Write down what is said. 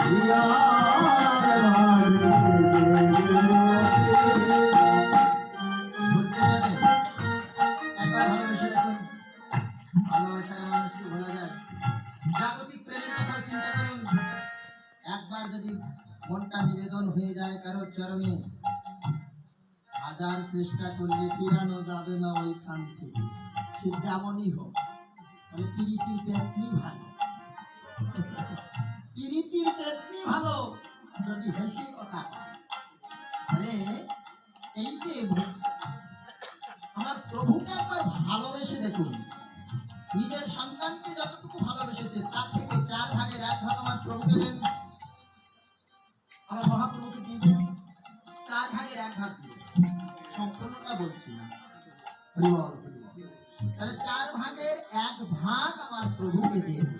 একবার যদি মনটা নিবেদন হয়ে যায় কারোর চরণে হাজার চেষ্টা করলে ফিরানো যাবে না ওইখান থেকে সে যেমনই হোক তবে পিরিতির পেতনি ভালো যদি কথা। তাহলে এই যে আমার প্রভুকে একবার ভালোবেসে দেখুন। নিজের সন্তানকে যতটুকু ভালোবেসেছে, তার থেকে চার ভাগের এক ভাগ আমার প্রভুকে দেন। আমার মহাপ্রভুকে দিয়ে দেন। চার ভাগের এক ভাগ সম্পূর্ণটা বলছি না। তাহলে চার ভাগের এক ভাগ আমার প্রভুকে দিয়ে দিন।